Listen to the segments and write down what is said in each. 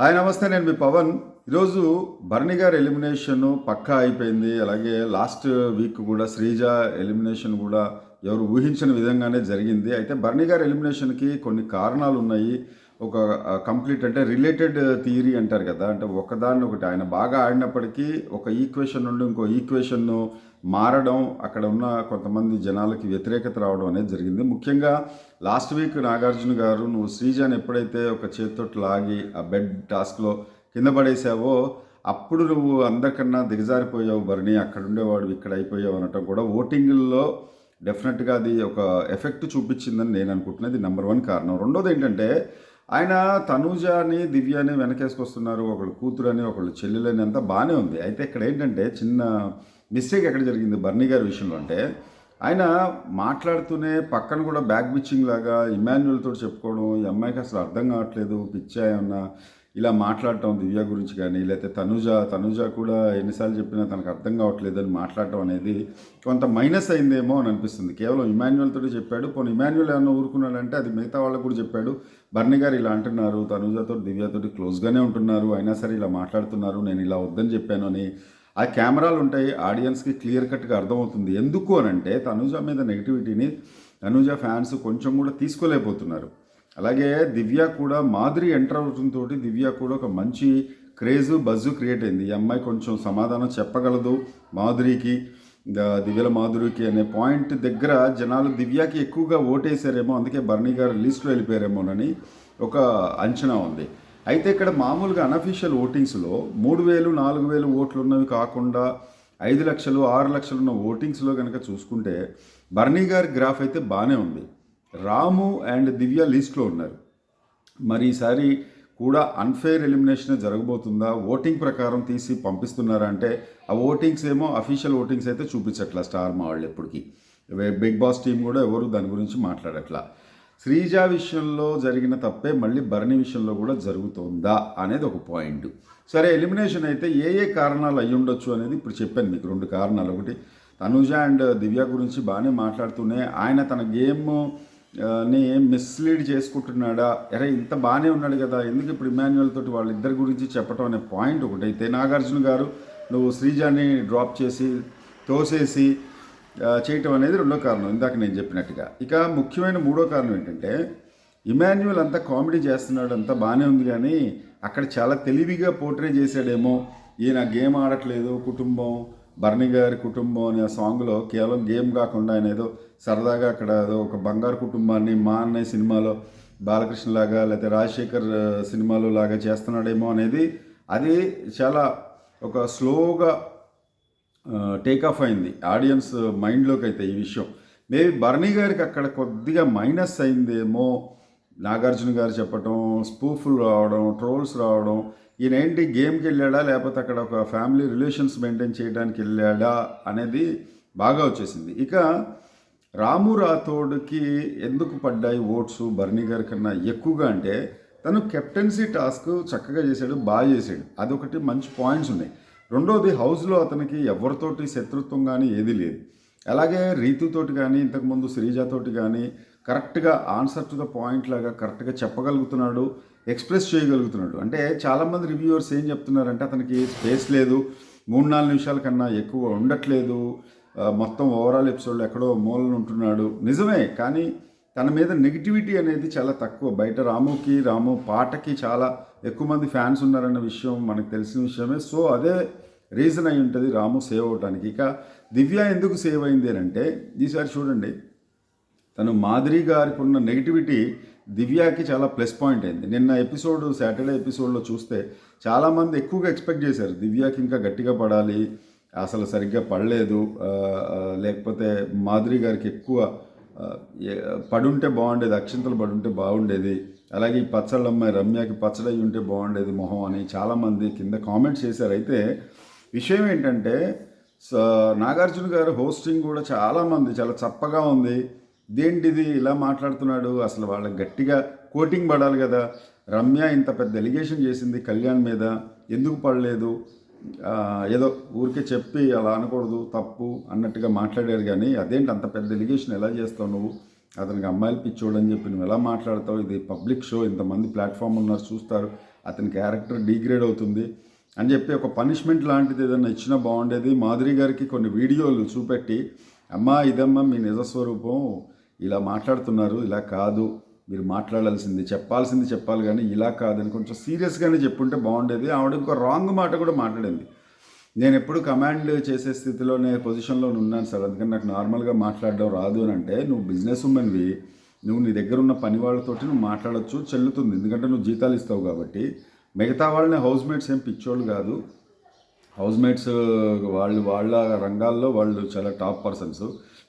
Hi నమస్తే నేను మీ పవన్. ఈరోజు భరణి గారి ఎలిమినేషన్ పక్కా అయిపోయింది. అలాగే లాస్ట్ వీక్ కూడా శ్రీజ ఎలిమినేషన్ కూడా ఎవరు ఊహించిన విధంగానే జరిగింది. అయితే భరణి గారి ఎలిమినేషన్కి కొన్ని కారణాలు ఉన్నాయి ఒక కంప్లీట్ అంటే రిలేటెడ్ థియరీ uh, అంటారు కదా. అంటే ఒకదాన్ని ఒకటి ఆయన బాగా ఆడినప్పటికీ ఒక ఈక్వేషన్ నుండి ఇంకో ఈక్వేషన్ను మారడం అక్కడ ఉన్న కొంతమంది జనాలకి వ్యతిరేకత రావడం అనేది జరిగింది. ముఖ్యంగా లాస్ట్ వీక్ నాగార్జున గారు నువ్వు శ్రీజాన్ ఎప్పుడైతే ఒక చేతితోటి లాగి ఆ బెడ్ టాస్క్లో కింద పడేసావో అప్పుడు నువ్వు అందరికన్నా దిగజారిపోయావు భరణి అక్కడ ఉండేవాడు ఇక్కడ అయిపోయావు అనటం కూడా ఓటింగ్లో డెఫినెట్గా అది ఒక ఎఫెక్ట్ చూపించిందని నేను అనుకుంటున్నది నెంబర్ వన్ కారణం. రెండోది ఏంటంటే ఆయన తనూజాని దివ్యాని వెనకేసుకొస్తున్నారు. ఒకళ్ళు అని ఒకళ్ళు చెల్లెలని అంతా బాగానే ఉంది. అయితే ఇక్కడ ఏంటంటే చిన్న మిస్టేక్ ఎక్కడ జరిగింది బర్నీ గారి విషయంలో అంటే ఆయన మాట్లాడుతూనే పక్కన కూడా బ్యాక్ బిచ్చింగ్ లాగా ఇమాన్యువల్ చెప్పుకోవడం ఈ అమ్మాయికి అసలు అర్థం కావట్లేదు పిచ్చా ఏమన్నా ఇలా మాట్లాడటం దివ్య గురించి కానీ లేకపోతే తనుజ తనుజ కూడా ఎన్నిసార్లు చెప్పినా తనకు అర్థం కావట్లేదు అని మాట్లాడటం అనేది కొంత మైనస్ అయిందేమో అని అనిపిస్తుంది. కేవలం ఇమాన్యువల్ తోటి చెప్పాడు. పోనీ ఇమాన్యువల్ ఏమన్నా ఊరుకున్నాడంటే అది మిగతా వాళ్ళకు కూడా చెప్పాడు. బర్ని గారు ఇలా అంటున్నారు తనుజతో దివ్యతోటి క్లోజ్గానే ఉంటున్నారు. అయినా సరే ఇలా మాట్లాడుతున్నారు నేను ఇలా వద్దని చెప్పాను అని. ఆ కెమెరాలు ఉంటాయి ఆడియన్స్కి క్లియర్ కట్గా అర్థమవుతుంది. ఎందుకు అని అంటే తనుజ మీద నెగిటివిటీని తనుజ ఫ్యాన్స్ కొంచెం కూడా తీసుకోలేకపోతున్నారు. అలాగే దివ్య కూడా మాధురి ఎంటర్ అవడంతో దివ్య కూడా ఒక మంచి క్రేజ్ బజ్జు క్రియేట్ అయింది. ఈ అమ్మాయి కొంచెం సమాధానం చెప్పగలదు మాధురికి దివ్యల మాధురికి అనే పాయింట్ దగ్గర జనాలు దివ్యకి ఎక్కువగా ఓటేశారేమో అందుకే బర్నీ గారు లిస్ట్లో వెళ్ళిపోయారేమోనని ఒక అంచనా ఉంది. అయితే ఇక్కడ మామూలుగా అనఫీషియల్ ఓటింగ్స్లో మూడు వేలు నాలుగు వేలు ఓట్లు ఉన్నవి కాకుండా ఐదు లక్షలు ఆరు లక్షలు ఉన్న ఓటింగ్స్లో కనుక చూసుకుంటే బర్నీ గారి గ్రాఫ్ అయితే బాగానే ఉంది. రాము అండ్ దివ్య లిస్ట్లో ఉన్నారు. మరి ఈసారి కూడా అన్ఫెయిర్ ఎలిమినేషన్ జరగబోతుందా? ఓటింగ్ ప్రకారం తీసి పంపిస్తున్నారా అంటే ఆ ఓటింగ్స్ ఏమో అఫీషియల్ ఓటింగ్స్ అయితే చూపించట్లా స్టార్ మా వాళ్ళు ఎప్పటికీ బిగ్ బాస్ టీం కూడా ఎవరు దాని గురించి మాట్లాడట్లా. శ్రీజ విషయంలో జరిగిన తప్పే మళ్ళీ భరణి విషయంలో కూడా జరుగుతుందా అనేది ఒక పాయింట్ సరే ఎలిమినేషన్ అయితే ఏ ఏ కారణాలు అయ్యి ఉండొచ్చు అనేది ఇప్పుడు చెప్పాను మీకు రెండు కారణాలు. ఒకటి తనుజ అండ్ దివ్య గురించి బాగానే మాట్లాడుతూనే ఆయన తన గేమ్ ని మిస్లీడ్ చేసుకుంటున్నాడా? అరే ఇంత బాగానే ఉన్నాడు కదా ఎందుకు ఇప్పుడు ఇమాన్యువల్ తోటి వాళ్ళిద్దరి గురించి చెప్పటం అనే పాయింట్ ఒకటైతే నాగార్జున గారు నువ్వు శ్రీజాని డ్రాప్ చేసి తోసేసి చేయటం అనేది రెండో కారణం. ఇందాక నేను చెప్పినట్టుగా. ఇక ముఖ్యమైన మూడో కారణం ఏంటంటే ఇమాన్యువల్ అంతా కామెడీ చేస్తున్నాడు అంతా బాగానే ఉంది కానీ అక్కడ చాలా తెలివిగా పోర్ట్రే చేశాడేమో. ఈయన గేమ్ ఆడట్లేదు కుటుంబం బర్ణి గారి కుటుంబం అనే ఆ సాంగ్లో కేవలం గేమ్ కాకుండా ఆయన ఏదో సరదాగా అక్కడ ఏదో ఒక బంగారు కుటుంబాన్ని మా అన్నయ్య సినిమాలో బాలకృష్ణ లాగా లేకపోతే రాజశేఖర్ సినిమాలో లాగా చేస్తున్నాడేమో అనేది అది చాలా ఒక స్లోగా టేక్ ఆఫ్ అయింది. ఆడియన్స్ మైండ్లోకి అయితే ఈ విషయం. మేబీ బర్నీ గారికి అక్కడ కొద్దిగా మైనస్ అయిందేమో నాగార్జున గారు చెప్పటం స్పూఫ్లు రావడం ట్రోల్స్ రావడం ఈయన ఏంటి గేమ్కి వెళ్ళాడా లేకపోతే అక్కడ ఒక ఫ్యామిలీ రిలేషన్స్ మెయింటైన్ చేయడానికి వెళ్ళాడా అనేది బాగా వచ్చేసింది. ఇక రాము రాథోడ్కి ఎందుకు పడ్డాయి ఓట్స్ బర్నీ గారి కన్నా ఎక్కువగా అంటే తను కెప్టెన్సీ టాస్క్ చక్కగా చేశాడు బాగా చేశాడు. అదొకటి మంచి పాయింట్స్ ఉన్నాయి. రెండోది హౌస్లో అతనికి ఎవరితోటి శత్రుత్వం కానీ ఏది లేదు. అలాగే రీతుతోటి కానీ ఇంతకుముందు శ్రీజాతోటి కానీ కరెక్ట్గా ఆన్సర్ టు ద పాయింట్ లాగా కరెక్ట్గా చెప్పగలుగుతున్నాడు ఎక్స్ప్రెస్ చేయగలుగుతున్నాడు. అంటే చాలామంది రివ్యూవర్స్ ఏం చెప్తున్నారంటే అతనికి స్పేస్ లేదు మూడు నాలుగు నిమిషాల కన్నా ఎక్కువ ఉండట్లేదు మొత్తం ఓవరాల్ ఎపిసోడ్లో ఎక్కడో మూలన ఉంటున్నాడు. నిజమే కానీ తన మీద నెగిటివిటీ అనేది చాలా తక్కువ. బయట రాముకి రాము పాటకి చాలా ఎక్కువ మంది ఫ్యాన్స్ ఉన్నారన్న విషయం మనకు తెలిసిన విషయమే. సో అదే రీజన్ అయి ఉంటుంది రాము సేవ్ అవడానికి ఇక దివ్య ఎందుకు సేవ్ అయింది అని అంటే ఈసారి చూడండి. తను మాదిరి గారికి ఉన్న నెగిటివిటీ దివ్యాకి చాలా ప్లస్ పాయింట్ అయింది. నిన్న ఎపిసోడ్ సాటర్డే ఎపిసోడ్లో చూస్తే చాలామంది ఎక్కువగా ఎక్స్పెక్ట్ చేశారు. దివ్యాకి ఇంకా గట్టిగా పడాలి అసలు సరిగ్గా పడలేదు. లేకపోతే మాధురి గారికి ఎక్కువ పడుంటే బాగుండేది అక్షింతలు పడుంటే బాగుండేది. అలాగే ఈ పచ్చళ్ళ అమ్మాయి రమ్యకి పచ్చడి అయి ఉంటే బాగుండేది మొహం అని చాలామంది కింద కామెంట్స్ చేశారు. అయితే విషయం ఏంటంటే నాగార్జున గారు హోస్టింగ్ కూడా చాలామంది చాలా చప్పగా ఉంది. దేంటిది ఇలా మాట్లాడుతున్నాడు? అసలు వాళ్ళకి గట్టిగా కోటింగ్ పడాలి కదా. రమ్య ఇంత పెద్ద ఎలిగేషన్ చేసింది కళ్యాణ్ మీద. ఎందుకు పడలేదు? ఏదో ఊరికే చెప్పి అలా అనకూడదు తప్పు అన్నట్టుగా మాట్లాడారు కానీ అదేంటి అంత పెద్ద ఎలిగేషన్ ఎలా చేస్తావు నువ్వు? అతనికి అమ్మాయిలు పిచ్చోడు అని చెప్పి నువ్వు ఎలా మాట్లాడతావు? ఇది పబ్లిక్ షో ఇంతమంది ప్లాట్ఫామ్ ఉన్నారు చూస్తారు. అతని క్యారెక్టర్ డీగ్రేడ్ అవుతుంది అని చెప్పి ఒక పనిష్మెంట్ లాంటిది ఏదైనా ఇచ్చినా బాగుండేది. మాధురి గారికి కొన్ని వీడియోలు చూపెట్టి అమ్మా ఇదమ్మా మీ నిజస్వరూపం ఇలా మాట్లాడుతున్నారు ఇలా కాదు మీరు మాట్లాడాల్సింది చెప్పాల్సింది చెప్పాలి కానీ ఇలా కాదని కొంచెం సీరియస్గానే చెప్పుంటే బాగుండేది. ఆవిడ ఇంకో రాంగ్ మాట కూడా మాట్లాడింది. నేను ఎప్పుడు కమాండ్ చేసే స్థితిలోనే పొజిషన్లో ఉన్నాను సార్. అందుకని నాకు నార్మల్గా మాట్లాడడం రాదు అని అంటే నువ్వు బిజినెస్ ఉమెన్వి. నువ్వు నీ దగ్గర ఉన్న పని వాళ్ళతోటి నువ్వు మాట్లాడొచ్చు చెల్లుతుంది. ఎందుకంటే నువ్వు జీతాలు ఇస్తావు కాబట్టి. మిగతా వాళ్ళని హౌస్ మేట్స్ ఏం పిచ్చోళ్ళు కాదు. హౌస్ మేట్స్ వాళ్ళు వాళ్ళ రంగాల్లో వాళ్ళు చాలా టాప్ పర్సన్స్.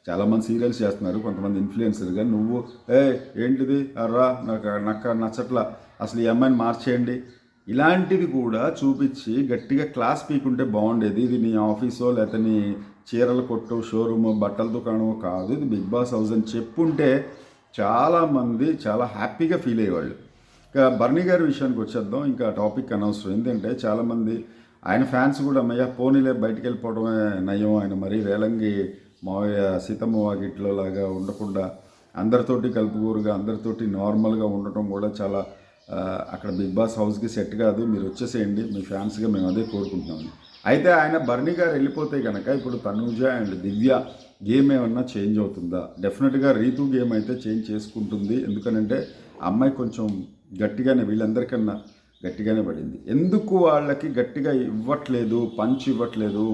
చాలామంది సీరియల్స్ చేస్తున్నారు కొంతమంది ఇన్ఫ్లుయెన్సర్గా నువ్వు ఏ ఏంటిది? రా నాకు నక్క నచ్చట్లా. అసలు ఈ అమ్మాయిని మార్చేయండి. ఇలాంటివి కూడా చూపించి గట్టిగా క్లాస్ పీకుంటే బాగుండేది. ఇది నీ ఆఫీసో లేకపోతే నీ చీరల కొట్టు షోరూమ్ బట్టల దుకాణం కాదు. ఇది బిగ్ బాస్ హౌస్ అని చెప్పుంటే చాలామంది చాలా హ్యాపీగా ఫీల్ అయ్యేవాళ్ళు. ఇక బర్నీ గారి విషయానికి వచ్చేద్దాం. ఇంకా టాపిక్ అనవసరం ఎందుకంటే చాలామంది ఆయన ఫ్యాన్స్ కూడా అమ్మయ్య పోనీలే బయటికి వెళ్ళిపోవడమే నయం. ఆయన మరీ రేలంగి మావయ్య సీతమ్మ వాకిట్లో లాగా ఉండకుండా అందరితోటి కలుపుకూరుగా అందరితోటి నార్మల్గా ఉండటం కూడా చాలా అక్కడ బిగ్ బాస్ హౌస్కి సెట్ కాదు. మీరు వచ్చేసేయండి. మీ ఫ్యాన్స్గా మేము అదే కోరుకుంటున్నాము అయితే ఆయన బర్నీ గారు వెళ్ళిపోతే కనుక ఇప్పుడు తనూజ అండ్ దివ్య గేమ్ ఏమన్నా చేంజ్ అవుతుందా? డెఫినెట్గా రీతు గేమ్ అయితే చేంజ్ చేసుకుంటుంది. ఎందుకనంటే ఆ అమ్మాయి కొంచెం గట్టిగానే వీళ్ళందరికన్నా గట్టిగానే పడింది. ఎందుకు వాళ్ళకి గట్టిగా ఇవ్వట్లేదు పంచ్ ఇవ్వట్లేదు?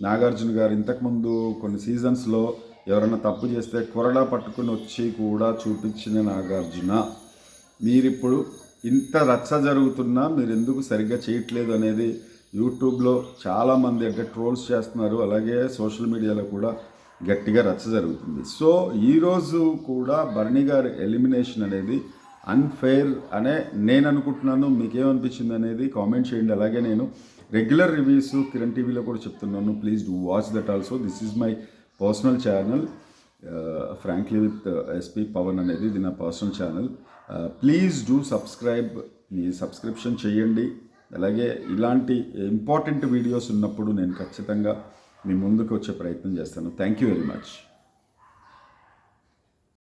నాగార్జున గారు ఇంతకుముందు కొన్ని సీజన్స్లో ఎవరైనా తప్పు చేస్తే కొరడా పట్టుకుని వచ్చి కూడా చూపించిన నాగార్జున. మీరిప్పుడు ఇంత రచ్చ జరుగుతున్నా మీరు ఎందుకు సరిగ్గా చేయట్లేదు అనేది యూట్యూబ్లో చాలామంది అంటే ట్రోల్స్ చేస్తున్నారు. అలాగే సోషల్ మీడియాలో కూడా గట్టిగా రచ్చ జరుగుతుంది. సో ఈరోజు కూడా భరణి గారి ఎలిమినేషన్ అనేది అన్ఫెయిర్ అనే నేను అనుకుంటున్నాను. మీకేమనిపించింది అనేది కామెంట్ చేయండి. అలాగే నేను రెగ్యులర్ రివ్యూస్ కిరణ్ టీవీలో కూడా చెప్తున్నాను. Please do watch that also this is my personal channel frankly with SP Pavan అనేది ఇది నా personal channel please do subscribe me subscription చేయండి. అలాగే ఇలాంటి ఇంపార్టెంట్ వీడియోస్ ఉన్నప్పుడు నేను ఖచ్చితంగా మీ ముందుకు వచ్చే ప్రయత్నం చేస్తాను. Thank you very much